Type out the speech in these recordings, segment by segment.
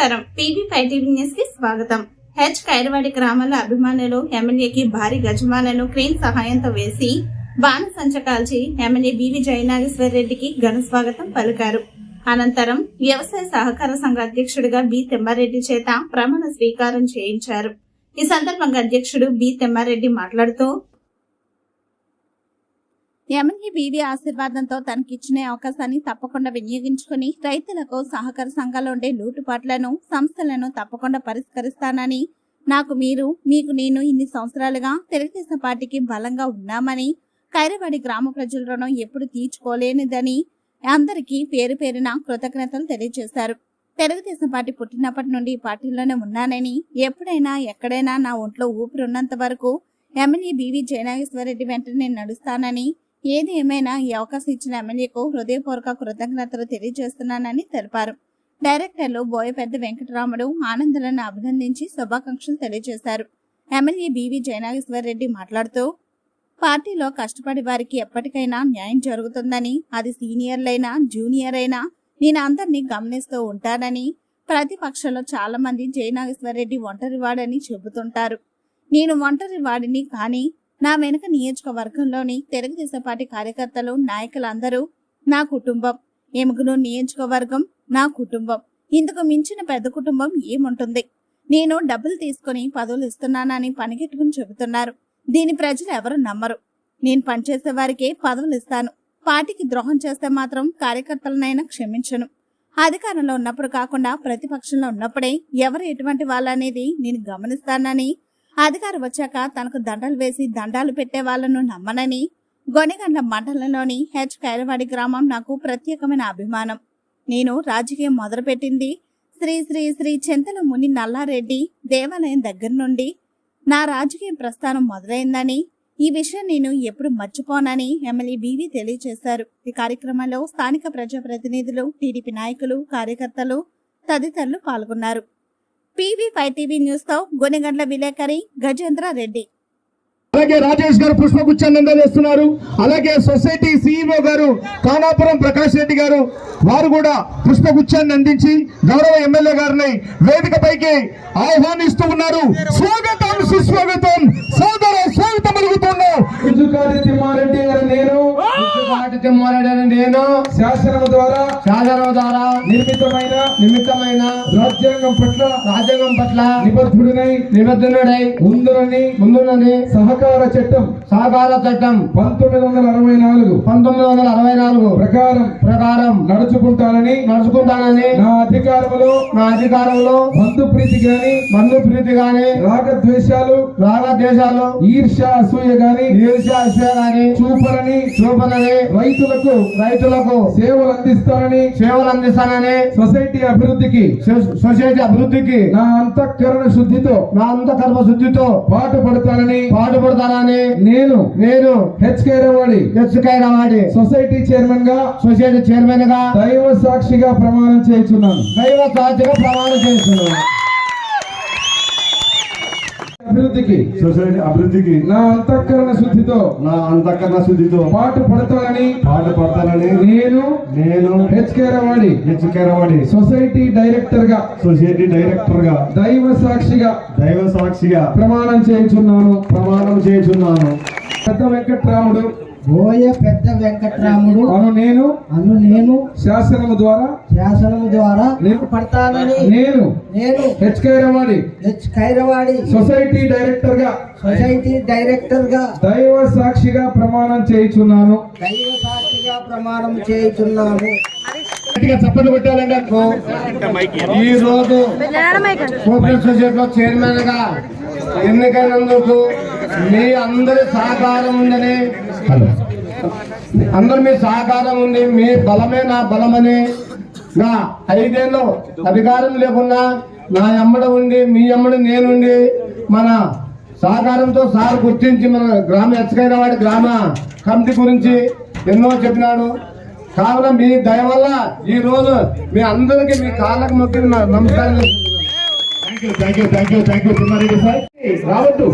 నమస్కారం. PB five TV న్యూస్కి స్వాగతం. హెచ్ కైరవాడి గ్రామాల అభిమానులు ఎమ్మెల్యేకి భారీ గజమాలను క్రేన్ సహాయంతో వేసి బాణసంచ కాల్చి ఎమ్మెల్యే బివి జయనాగేశ్వర రెడ్డికి ఘన స్వాగతం పలికారు. అనంతరం వ్యవసాయ సహకార సంఘ అధ్యక్షుడిగా బి తెమ్మారెడ్డి చేత ప్రమాణ స్వీకారం చేయించారు. ఈ సందర్భంగా అధ్యక్షుడు బి తెమ్మారెడ్డి మాట్లాడుతూ ఎమ్మెల్యే బీవీ ఆశీర్వాదంతో తనకిచ్చిన అవకాశాన్ని తప్పకుండా వినియోగించుకుని రైతులకు సహకార సంఘాల్లో ఉండే లూటుపాట్లను సంస్థలను తప్పకుండా పరిష్కరిస్తానని నాకు మీరు మీకు నేను ఇన్ని సంవత్సరాలుగా తెలుగుదేశం పార్టీకి బలంగా ఉన్నామని కైరవాడి గ్రామ ప్రజల రుణం ఎప్పుడు తీర్చుకోలేనిదని అందరికీ పేరు పేరున కృతజ్ఞతలు తెలియజేశారు. తెలుగుదేశం పార్టీ పుట్టినప్పటి నుండి పార్టీలోనే ఉన్నానని ఎప్పుడైనా ఎక్కడైనా నా ఒంట్లో ఊపిరి ఉన్నంత వరకు ఎమ్మెల్యే బీవీ జయనాగేశ్వరరెడ్డి వెంటనే నేను నడుస్తానని ఏది ఏమైనా ఈ అవకాశం ఇచ్చిన ఎమ్మెల్యేకు హృదయపూర్వక కృతజ్ఞతలు తెలియజేస్తున్నానని తెలిపారు. డైరెక్టర్లు బోయపెద్ద వెంకటరాముడు ఆనందులను అభినందించి శుభాకాంక్షలు తెలియజేశారు. ఎమ్మెల్యే బీవీ జయనాగేశ్వర రెడ్డి మాట్లాడుతూ పార్టీలో కష్టపడి వారికి ఎప్పటికైనా న్యాయం జరుగుతుందని అది సీనియర్లైనా జూనియర్ అయినా నేను అందరినీ గమనిస్తూ ఉంటానని ప్రతిపక్షంలో చాలా మంది జయనాగేశ్వర రెడ్డి ఒంటరివాడని చెబుతుంటారు. నేను ఒంటరి వాడిని కానీ నా వెనుక నియోజకవర్గంలోని తెలుగుదేశం పార్టీ కార్యకర్తలు నాయకులందరూ నా కుటుంబం. ఎముగును నియోజకవర్గం? నా కుటుంబం. ఇందుకు మించిన పెద్ద కుటుంబం ఏముంటుంది? నేను డబ్బులు తీసుకుని పదవులు ఇస్తున్నానని పనిగెట్టుకుని చెబుతున్నారు. దీని ప్రజలు ఎవరు నమ్మరు. నేను పనిచేసే వారికే పదవులు ఇస్తాను. పార్టీకి ద్రోహం చేస్తే మాత్రం కార్యకర్తలనైనా క్షమించను. అధికారంలో ఉన్నప్పుడు కాకుండా ప్రతిపక్షంలో ఉన్నప్పుడే ఎవరు ఎటువంటి వాళ్ళనేది నేను గమనిస్తానని అధికారం వచ్చాక తనకు దండలు వేసి దండాలు పెట్టే వాళ్ళను నమ్మనని గొనిగండ్ల మండలంలోని హెచ్ కైలవాడి గ్రామం నాకు ప్రత్యేకమైన అభిమానం. నేను రాజకీయం మొదలుపెట్టింది శ్రీ శ్రీ శ్రీ చింతల ముని నల్లారెడ్డి దేవాలయం దగ్గర నుండి. నా రాజకీయ ప్రస్థానం మొదలైందని ఈ విషయం నేను ఎప్పుడు మర్చిపోనని ఎమ్మెల్యే బీవి తెలియజేశారు. ఈ కార్యక్రమంలో స్థానిక ప్రజాప్రతినిధులు టీడీపీ నాయకులు కార్యకర్తలు తదితరులు పాల్గొన్నారు. పీవీ ఫైవ్ టీవీ న్యూస్తో గుణగండ్ల విలేకరి గజేంద్ర రెడ్డి. అలాగే రాజేష్ గారు పుష్పగుచ్చాన్ని అందజేస్తున్నారు. అలాగే సొసైటీ సిఇఓ గారు కానాపురం ప్రకాష్ రెడ్డి గారు వారు కూడా పుష్పగుచ్చాన్ని అందించి గౌరవ ఎమ్మెల్యే గారిని వేదికపైకి ఆహ్వానిస్తూ ఉన్నారు. స్వాగతం సుస్వాగతం. సోదర స్వాగతం గారు నేను. శాసనం ద్వారా శాసనం ద్వారా నిర్మితమైన నిమిత్తమైన రాజ్యాంగం పట్ల రాజ్యాంగం పట్ల నిబద్ధుడినై నిబద్ధునుడై ఉందని ముందునని సహకార చట్టం. సహకార చట్టం. పంతొమ్మిది వందల అరవై నాలుగు పంతొమ్మిది వందల అరవై నాలుగు ప్రకారం. ప్రకారం. నడుచుకుంటానని. నడుచుకుంటానని. నా అధికారంలో నా అధికారంలో బంధు ప్రీతి గాని. బంధు ప్రీతి గాని. రాగద్వేషాలు. రాగ దేశాలు ఈర్ష్య అసూయ గాని. ఈర్ష్య అసూయ గాని. చూపరని చూపనని. రైతులకు. రైతులకు. సేవలు అందిస్తానని సేవలు అందిస్తానని సొసైటీ అభివృద్ధికి. సొసైటీ అభివృద్ధికి. నా అంతఃకరణ శుద్ధితో. నా అంతకర్మ శుద్ధితో. పాటు పడతానని పాటుపడతానని నేను నేను హెచ్ కైరవాడి ఎత్తుకైనవాడి సొసైటీ చైర్మన్గా సొసైటీ చైర్మన్గా దైవ సాక్షిగా ప్రమాణం చేయించున్నాను దైవ సాక్షిగా ప్రమాణం చేస్తున్నాను. అభివృద్ధికి. సొసైటీ అభివృద్ధికి. నా అంతఃకరణ శుద్ధితో. నా అంతఃకరణ శుద్ధితో. పాటు పడతానని పాట పడతానని నేను నేను హెచ్ కైరవాడి హెచ్చుకేరవాడి సొసైటీ డైరెక్టర్గా సొసైటీ డైరెక్టర్గా దైవ సాక్షిగా. దైవ సాక్షిగా. ప్రమాణం చేయించున్నాను. ప్రమాణం చేస్తున్నాను పెద్ద వెంకట్రాముడు బోయ పెద్ద వెంకట్రాముడు. అను నేను. అను నేను. శాసనము ద్వారా శాసనము ద్వారా నేను పడతానని నేను నేను హెచ్ కైరవాడి. హెచ్ ఖైరవాడి సొసైటీ డైరెక్టర్గా సొసైటీ డైరెక్టర్గా దైవ సాక్షిగా ప్రమాణం చేయించున్నాను. దైవ సాక్షిగా ప్రమాణం చేయుచున్నాను. చప్పట్లు కొట్టాలండి అనుకో ఈ రోజు కోఆపరేటివ్ సొసైటీలో చైర్మన్గా ఎన్నికైనందుకు మీ అందరి సహకారం ఉందని అందరు మీ సహకారం ఉంది. మీ బలమే నా బలమని నా ఐదేళ్ళు అధికారం లేకున్నా నా ఎమ్మడ ఉండి మీ ఎమ్మడి నేనుండి మన సహకారంతో సార్ గుర్తించి మన గ్రామ ఎచ్చకైనవాడి గ్రామ కమిటీ గురించి ఎన్నో చెప్పినాడు. కావున మీ దయ వల్ల ఈ రోజు మీ అందరికీ మీ కాళ్ళకు మొక్కి నమస్కారం. రావద్దు.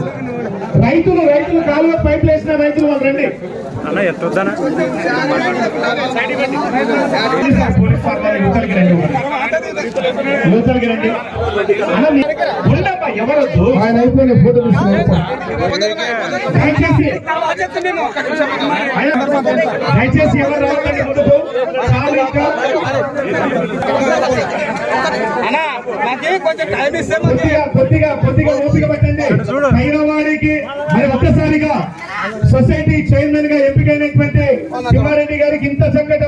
రైతులు రైతులు కాలువ పైపులు వేసిన రైతులు వాళ్ళు రండి. అన్న ఎత్తొద్దనా? రండి. అన్న, ఎవరొద్దు ఆయన అయిపోయిన ఫోటో దయచేసి ఎవరు ముందుకు? చాలు ఇంకా కొద్దిగా కొద్దిగా కొద్దిగా ఓపిక హైదరాబాద్కి మరి ఒక్కసారిగా సొసైటీ చైర్మన్గా ఎంపికైనటువంటి శివారెడ్డి గారికి ఇంత చక్కటి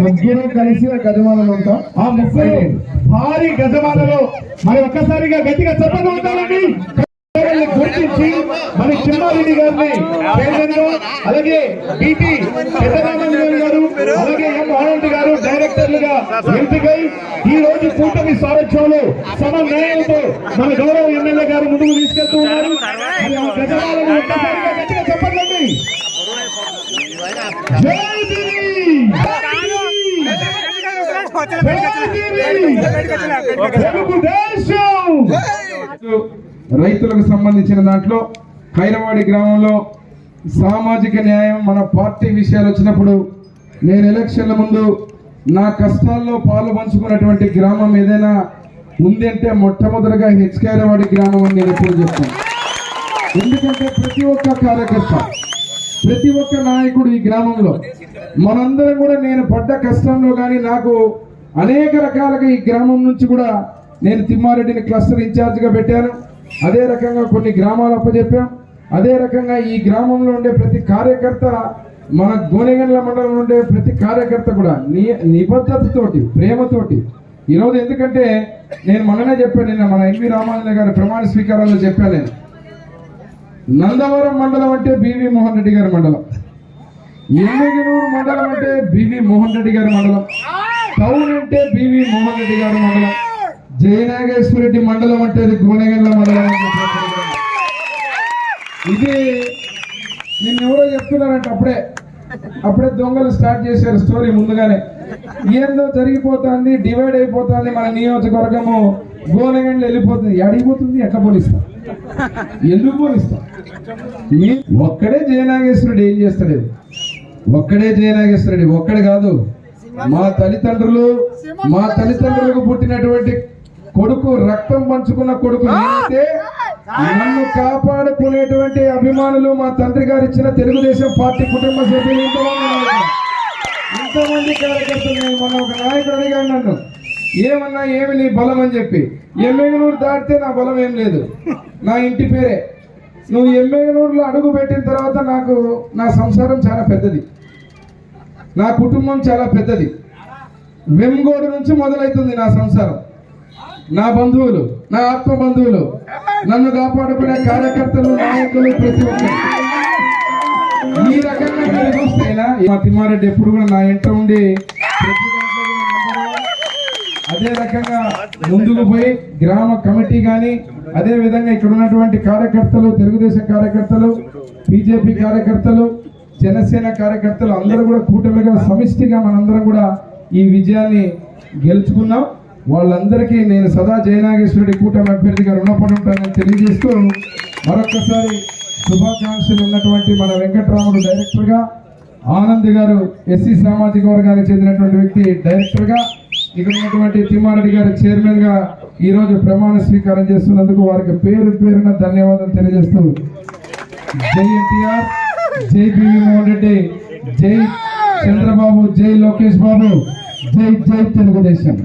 ముగ్గురు కలిసి గజమానం ఉంటాం. ఆ ముగ్గురు భారీ గజమాలలో మరి ఒక్కసారిగా గట్టిగా చెప్పండి ఉండాలండి గుర్తించి మరి చిన్నారెడ్డి గారిని అలాగే టిటి పెద్దరామన్ గారు అలాగే ఎం ఆనంద్ గారు డైరెక్టర్లుగా ఎంపికై ఈ రోజు కూటమి సారథ్యంలో సమన్వయంతో మన గౌరవ ఎమ్మెల్యే గారు ముందుకు తీసుకెళ్తూ ఉన్నారు. చెప్పండి. రైతులకు సంబంధించిన దాంట్లో ఖైరవాడి గ్రామంలో సామాజిక న్యాయం మన పార్టీ విషయాలు వచ్చినప్పుడు నేను ఎలక్షన్ల ముందు నా కష్టాల్లో పాలు పంచుకున్నటువంటి గ్రామం ఏదైనా ఉంది అంటే మొట్టమొదటిగా హెచ్కేరవాడి గ్రామం అని నేను ఎప్పుడు చెప్తాను ఎందుకంటే ప్రతి ఒక్క కార్యకర్త ప్రతి ఒక్క నాయకుడు ఈ గ్రామంలో మనందరం కూడా నేను పడ్డ కష్టంలో కానీ నాకు అనేక రకాలుగా ఈ గ్రామం నుంచి కూడా నేను తిమ్మారెడ్డిని క్లస్టర్ ఇన్ఛార్జ్గా పెట్టాను. అదే రకంగా కొన్ని గ్రామాలు అప్పచెప్పాం అదే రకంగా ఈ గ్రామంలో ఉండే ప్రతి కార్యకర్త మన గోనెగండ్ల మండలం ఉండే ప్రతి కార్యకర్త కూడా ని నిబద్ధతతోటి ప్రేమతోటి. ఈరోజు ఎందుకంటే నేను మొన్ననే చెప్పాను నిన్న మన ఎన్వి రామానంద గారి ప్రమాణ స్వీకారంలో చెప్పాను నేను. నందవరం మండలం అంటే బివి మోహన్ రెడ్డి గారి మండలం. ఎమ్మిగనూరు మండలం అంటే బివి మోహన్ రెడ్డి గారి మండలం. టౌన్ అంటే బివి మోహన్ రెడ్డి గారి మండలం. జయనాగేశ్వర రెడ్డి మండలం అంటే అది గోనెగండ్ల మండలం ఇది నిన్న ఎవరో చెప్తున్నారంటే అప్పుడే అప్పుడే దొంగలు స్టార్ట్ చేశారు స్టోరీ ముందుగానే. ఏందో జరిగిపోతుంది డివైడ్ అయిపోతుంది మన నియోజకవర్గము. గోనగండ్లు వెళ్ళిపోతుంది. అడిగిపోతుంది ఎట్లా పోలిస్తాం ఎందుకు పోలిస్తాం ఒక్కడే జయనాగేశ్వరుడు ఏం చేస్తాడు ఒక్కడే జయనాగేశ్వరుడు ఒక్కడే కాదు. మా తల్లిదండ్రులు మా తల్లిదండ్రులకు పుట్టినటువంటి కొడుకు రక్తం పంచుకున్న కొడుకు నేనైతే నన్ను కాపాడుకునేటువంటి అభిమానులు మా తండ్రి గారు ఇచ్చిన తెలుగుదేశం పార్టీ కుటుంబ సభ్యులు ఇంతమంది ఇంతమంది కార్యకర్తలు మొన్న ఒక నాయకుడు అడిగాడు నన్ను. ఏమన్నా ఏమి నీ బలం అని చెప్పి. ఎమ్మెగనూరు దాటితే నా బలం ఏం లేదు. నా ఇంటి పేరే. నువ్వు ఎమ్మెగనూరులో అడుగు పెట్టిన తర్వాత నాకు నా సంసారం చాలా పెద్దది. నా కుటుంబం చాలా పెద్దది. వెంగోడు నుంచి మొదలవుతుంది నా సంసారం. నా బంధువులు నా ఆత్మ బంధువులు నన్ను కాపాడుకునే కార్యకర్తలు నాయకులు ప్రతి ఒక్కరు. ఈ రకంగా మీరు చూస్తేనా మా తిమ్మారెడ్డి ఎప్పుడు కూడా నా ఇంట ఉండి అదే రకంగా ముందుకు పోయి గ్రామ కమిటీ కానీ అదే విధంగా ఇక్కడ ఉన్నటువంటి కార్యకర్తలు తెలుగుదేశం కార్యకర్తలు బీజేపీ కార్యకర్తలు జనసేన కార్యకర్తలు అందరూ కూడా కూటమిగా సమిష్టిగా మనందరం కూడా ఈ విజయాన్ని గెలుచుకున్నాం వాళ్ళందరికీ నేను సదా జయనాగేశ్వరుడి కూటమి అభ్యర్థిగా రుణపడి ఉంటానని తెలియజేస్తూ మరొక్కసారి శుభాకాంక్షలు ఉన్నటువంటి మన వెంకటరాముడు డైరెక్టర్గా ఆనంద్ గారు ఎస్సీ సామాజిక వర్గానికి చెందినటువంటి వ్యక్తి డైరెక్టర్గా ఇక్కడ ఉన్నటువంటి తిమ్మారెడ్డి గారు చైర్మన్గా ఈరోజు ప్రమాణ స్వీకారం చేస్తున్నందుకు వారికి పేరు పేరున ధన్యవాదాలు తెలియజేస్తూ జై ఎన్టీఆర్ జై బివి మోహన్ రెడ్డి జై చంద్రబాబు జై లోకేష్ బాబు జై జై తెలుగుదేశం.